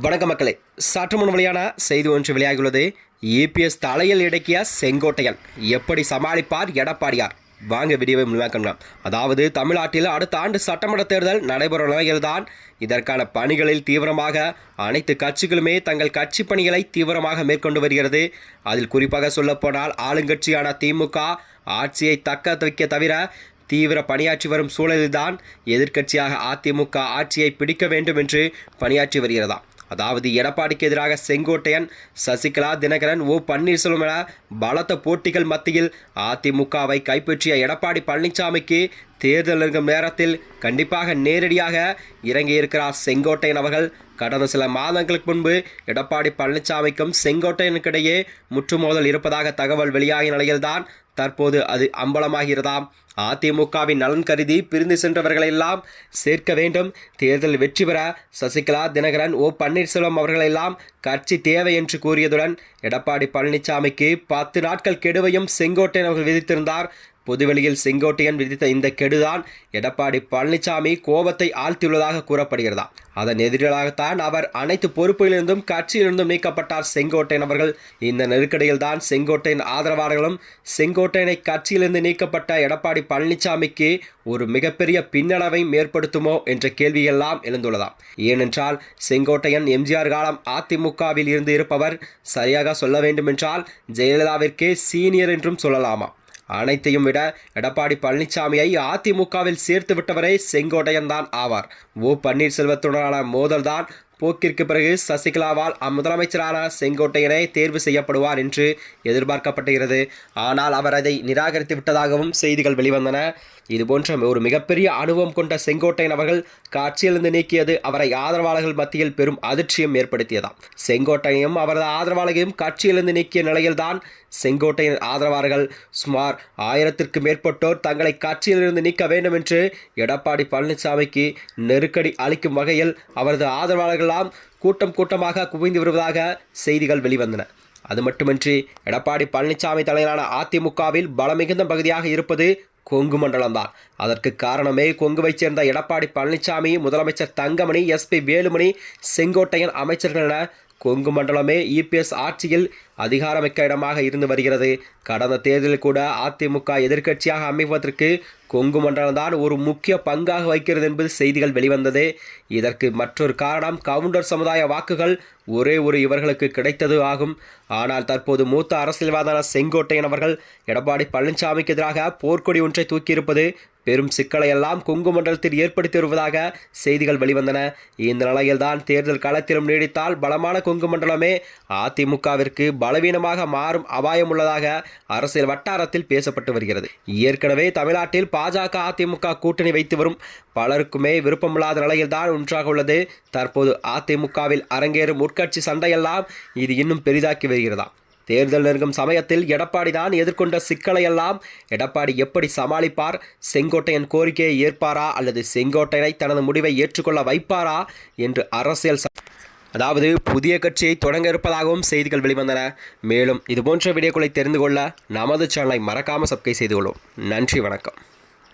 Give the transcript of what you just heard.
வணக்க மக்களே. சற்று முன் வழியான செய்தி ஒன்று வெளியாகியுள்ளது. இபிஎஸ் தலையில் இடக்கிய செங்கோட்டையன். எப்படி சமாளிப்பார் எடப்பாடியார்? வாங்க வீடியோவை முழுமையாக்கலாம் அதாவது தமிழ்நாட்டில் அடுத்த ஆண்டு சட்டமன்ற தேர்தல் நடைபெறும் நிலையில்தான் இதற்கான பணிகளில் தீவிரமாக அனைத்து கட்சிகளுமே தங்கள் கட்சி பணிகளை தீவிரமாக மேற்கொண்டு வருகிறது. அதில் குறிப்பாக சொல்லப்போனால் ஆளுங்கட்சியான திமுக ஆட்சியை தக்க வைக்க தவிர தீவிர பணியாற்றி வரும் சூழலில்தான் எதிர்க்கட்சியாக அதிமுக ஆட்சியை பிடிக்க வேண்டும் என்று பணியாற்றி வருகிறதாம் அதாவது எடப்பாடிக்கு எதிராக செங்கோட்டையன் சசிகலா தினகரன் ஓ பன்னீர்செல்வம் என பலத்த போட்டிகள் மத்தியில் அதிமுகவை கைப்பற்றிய எடப்பாடி பழனிசாமிக்கு தேர்தல் நெருங்கும் நேரத்தில் கண்டிப்பாக நேரடியாக இறங்கியிருக்கிறார் செங்கோட்டையன் அவர்கள். கடந்த சில மாதங்களுக்கு முன்பு எடப்பாடி பழனிசாமிக்கும் செங்கோட்டையனுக்கிடையே முற்றுமோதல் இருப்பதாக தகவல் வெளியாகிய நிலையில்தான் தற்போது அது அம்பலமாகிறதாம். அதிமுகவின் நலன் கருதி பிரிந்து சென்றவர்களெல்லாம் சேர்க்க வேண்டும். தேர்தல் வெற்றி பெற சசிகலா தினகரன் ஓ. பன்னீர்செல்வம் அவர்களெல்லாம் கட்சி தேவை என்று கூறியதுடன் எடப்பாடி பழனிசாமிக்கு பத்து நாட்கள் கெடுவையும் செங்கோட்டையன் அவர்கள் விதித்திருந்தார். பொதுவெளியில் செங்கோட்டையன் விதித்த இந்த கெடுதான் எடப்பாடி பழனிசாமி கோபத்தை ஆழ்த்தியுள்ளதாக கூறப்படுகிறதா? அதன் எதிராகத்தான் அவர் அனைத்து பொறுப்புகளிலிருந்தும் கட்சியிலிருந்தும் நீக்கப்பட்டார் செங்கோட்டையன் அவர்கள். இந்த நெருக்கடியில் தான் செங்கோட்டையின் ஆதரவாளர்களும் செங்கோட்டையனை கட்சியிலிருந்து நீக்கப்பட்ட எடப்பாடி பழனிசாமிக்கு ஒரு மிகப்பெரிய பின்னடைவை ஏற்படுத்துமோ என்ற கேள்வியெல்லாம் எழுந்துள்ளதாம் ஏனென்றால் செங்கோட்டையன் எம்ஜிஆர் காலம் அதிமுகவில் இருந்து இருப்பவர் சரியாக சொல்ல வேண்டுமென்றால் ஜெயலலிதாவிற்கே சீனியர் என்றும் சொல்லலாமா? அனைத்தையும் விட எடப்பாடி பழனிசாமியை அதிமுகவில் சேர்த்து விட்டவரே செங்கோட்டையன் தான் ஆவார். ஓ பன்னீர்செல்வத்துடனான மோதல்தான் போக்கிற்கு பிறகு சசிகலாவால் முதலமைச்சரான செங்கோட்டையனை தேர்வு செய்யப்படுவார் என்று எதிர்பார்க்கப்படுகிறது ஆனால் அவர் அதை நிராகரித்து விட்டதாகவும் செய்திகள் வெளிவந்தன. இதுபோன்ற ஒரு மிகப்பெரிய அனுபவம் கொண்ட செங்கோட்டையன் அவர்கள் காட்சியிலிருந்து நீக்கியது அவரை ஆதரவாளர்கள் மத்தியில் பெரும் அதிர்ச்சியும் ஏற்படுத்தியதாம். செங்கோட்டையனும் அவரது ஆதரவாளர்களையும் காட்சியிலிருந்து நீக்கிய நிலையில்தான் செங்கோட்டையின் ஆதரவாளர்கள் சுமார் ஆயிரத்திற்கு மேற்பட்டோர் தங்களை காட்சியிலிருந்து நீக்க வேண்டும் என்று எடப்பாடி பழனிசாமிக்கு நெருக்கடி அளிக்கும் வகையில் அவரது ஆதரவாளர்கள் எல்லாம் கூட்டம் கூட்டமாக குவிந்து வருவதாக செய்திகள் வெளிவந்தன. அது மட்டுமின்றி எடப்பாடி பழனிசாமி தலைவரான அதிமுகவில் பலமிகுந்த பகுதியாக இருப்பது கொங்கு மண்டலம்தான். அதற்கு காரணமே கொங்குவைச் சேர்ந்த எடப்பாடி பழனிசாமி முதலமைச்சர் தங்கமணி எஸ்பி வேலுமணி செங்கோட்டையன் அமைச்சர்கள் என கொங்கு மண்டலமே இபிஎஸ் ஆட்சியில் அதிகாரமிக்க இடமாக இருந்து வருகிறது. கடந்த தேர்தலில் கூட அதிமுக எதிர்க்கட்சியாக அமைவதற்கு கொங்கு மண்டலம்தான் ஒரு முக்கிய பங்காக வகிக்கிறது என்பது செய்திகள் வெளிவந்தது. இதற்கு மற்றொரு காரணம் கவுண்டர் சமுதாய வாக்குகள் ஒரே ஒரு இவர்களுக்கு கிடைத்தது ஆகும். ஆனால் தற்போது மூத்த அரசியல்வாதான செங்கோட்டையன் அவர்கள் எடப்பாடி பழனிசாமிக்கு எதிராக போர்க்கொடி ஒன்றை தூக்கியிருப்பது பெரும் சிக்கலையெல்லாம் கொங்கு மண்டலத்தில் ஏற்படுத்தி வருவதாக செய்திகள் வெளிவந்தன. இந்த நிலையில்தான் தேர்தல் களத்திலும் நீடித்தால் பலமான கொங்கு மண்டலமே அதிமுகவிற்கு பலவீனமாக மாறும் அபாயம் உள்ளதாக அரசியல் வட்டாரத்தில் பேசப்பட்டு வருகிறது. ஏற்கனவே தமிழ்நாட்டில் பாஜக அதிமுக கூட்டணி வைத்து வரும் பலருக்குமே விருப்பமில்லாத நிலையில்தான் ஒன்றாக உள்ளது. தற்போது அதிமுகவில் அரங்கேறும் உட்கட்சி சண்டையெல்லாம் இது இன்னும் பெரிதாக்கி வருகிறதாம். தேர்தல் நெருங்கும் சமயத்தில் எடப்பாடி தான் எதிர்கொண்ட சிக்கலையெல்லாம். எடப்பாடி எப்படி சமாளிப்பார்? செங்கோட்டையன் கோரிக்கையை ஏற்பாரா? அல்லது செங்கோட்டையனை தனது முடிவை ஏற்றுக்கொள்ள வைப்பாரா? என்று அரசியல் அதாவது புதிய கட்சியை தொடங்க இருப்பதாகவும் செய்திகள் வெளிவந்தன. மேலும் இதுபோன்ற வீடியோக்களை தெரிந்து கொள்ள நமது சேனலை மறக்காமல் சப்ஸ்கிரைப் செய்து கொள்ளும். நன்றி வணக்கம்.